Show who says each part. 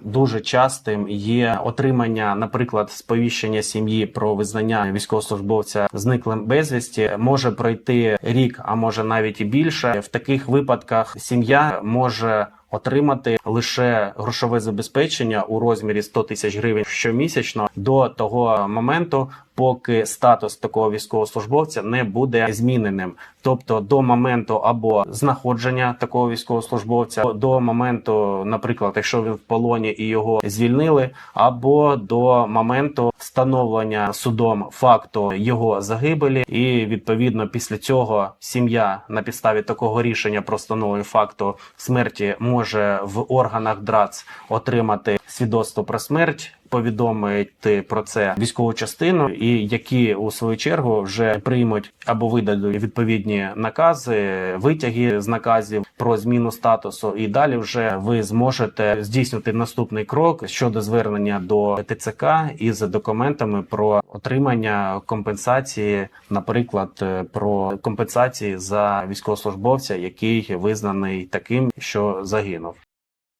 Speaker 1: Дуже частим є отримання, наприклад, сповіщення сім'ї про визнання військовослужбовця зниклим безвісті. Може пройти рік, а може навіть і більше. В таких випадках сім'я може отримати лише грошове забезпечення у розмірі 100 тисяч гривень щомісячно до того моменту, поки статус такого військовослужбовця не буде зміненим. Тобто до моменту або знаходження такого військовослужбовця, до моменту, наприклад, якщо він в полоні і його звільнили, або до моменту встановлення судом факту його загибелі, і відповідно після цього сім'я на підставі такого рішення про встановлення факту смерті може в органах ДРАЦ отримати свідоцтво про смерть. Повідомити про це військову частину, і які у свою чергу вже приймуть або видадуть відповідні накази, витяги з наказів про зміну статусу. І далі вже ви зможете здійснити наступний крок щодо звернення до ТЦК із документами про отримання компенсації, наприклад, е, про компенсації за військовослужбовця, який визнаний таким, що загинув.